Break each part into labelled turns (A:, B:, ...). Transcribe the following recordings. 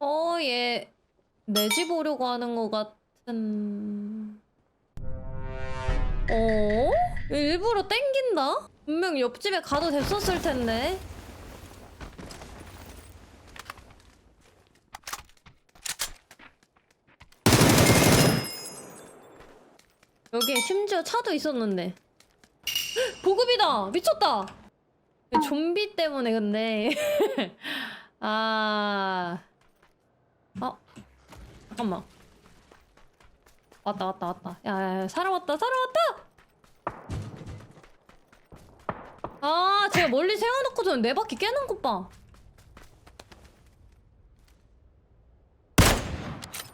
A: 어, 얘, 내 집 오려고 하는 것 같은. 어? 일부러 땡긴다? 분명 옆집에 가도 됐었을 텐데. 여기에 심지어 차도 있었는데. 헉, 보급이다! 미쳤다! 좀비 때문에 근데. 아. 어? 잠깐만. 왔다, 왔다, 왔다. 야, 야, 야, 사람 왔다, 사람 왔다! 아, 제가 멀리 세워놓고서는 네 바퀴 깨는 것 봐.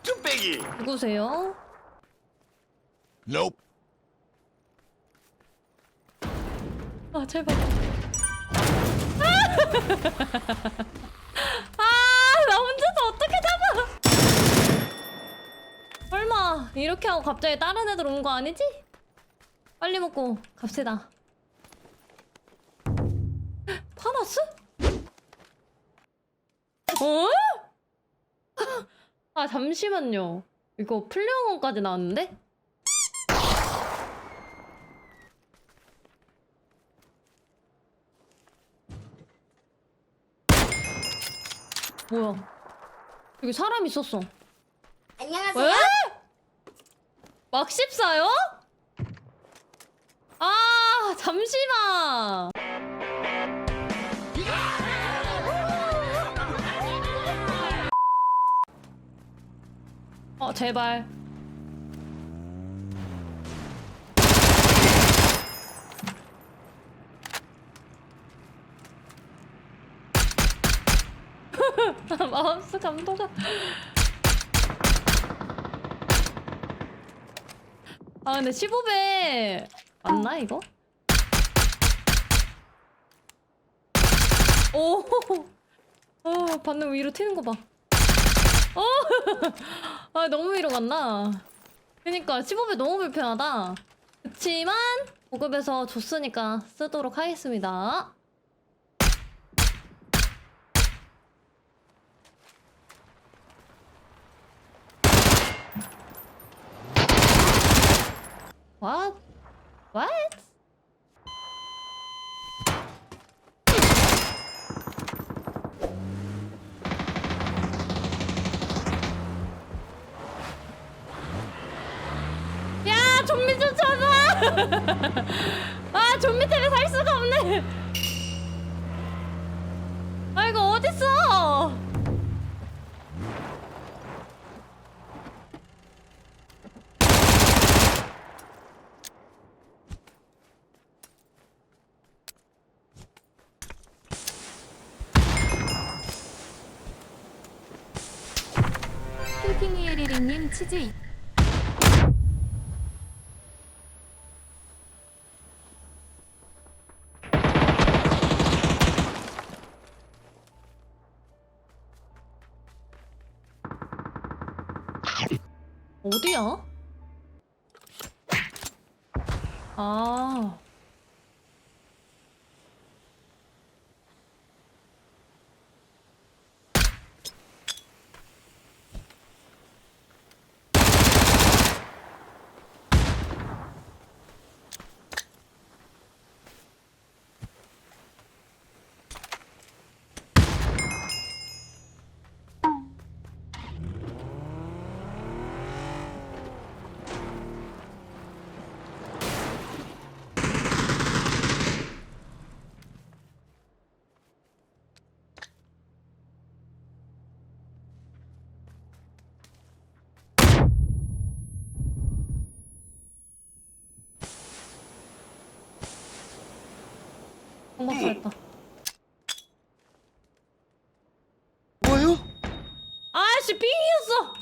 B: 뚝배기
A: 누구세요?
B: Nope
A: 아, 제발. 아, 나 혼자서 어떻게 잡아? 설마 이렇게 하고 갑자기 다른 애들 온 거 아니지? 빨리 먹고 갑시다. 파나스? 어? 아 잠시만요. 이거 플레어건까지 나왔는데? 뭐야? 여기 사람 있었어.
C: 안녕하세요.
A: 왜? 막 14요? 아, 잠시만. 어, 제발. 마우스 감도가. 아 근데 15배 맞나 이거? 오, 어 반응 위로 튀는 거 봐. 어, 아 너무 위로 갔나? 그니까 15배 너무 불편하다. 그치만 보급에서 줬으니까 쓰도록 하겠습니다. What? What? 야, 좀비 쫓아가! 아, 좀비 때문에 살 수가 없네. 아이고, 어딨어?
C: 핑핑이에리링님 치즈
A: 어디야? 아. 공박사했다.
B: 뭐요?
A: 아씨 빙이었어.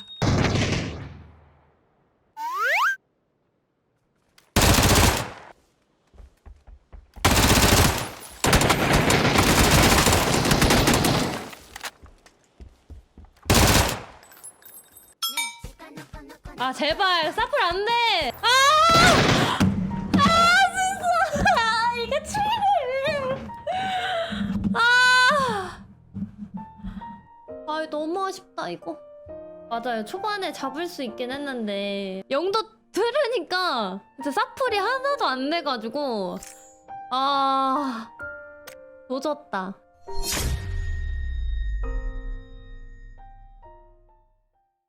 A: 아 제발 사플 안 돼. 아! 아 진짜 아, 이게 치 아. 아 너무 아쉽다 이거. 맞아요. 초반에 잡을 수 있긴 했는데. 영도 들으니까 진짜 사풀이 하나도 안 돼가지고. 아 조졌다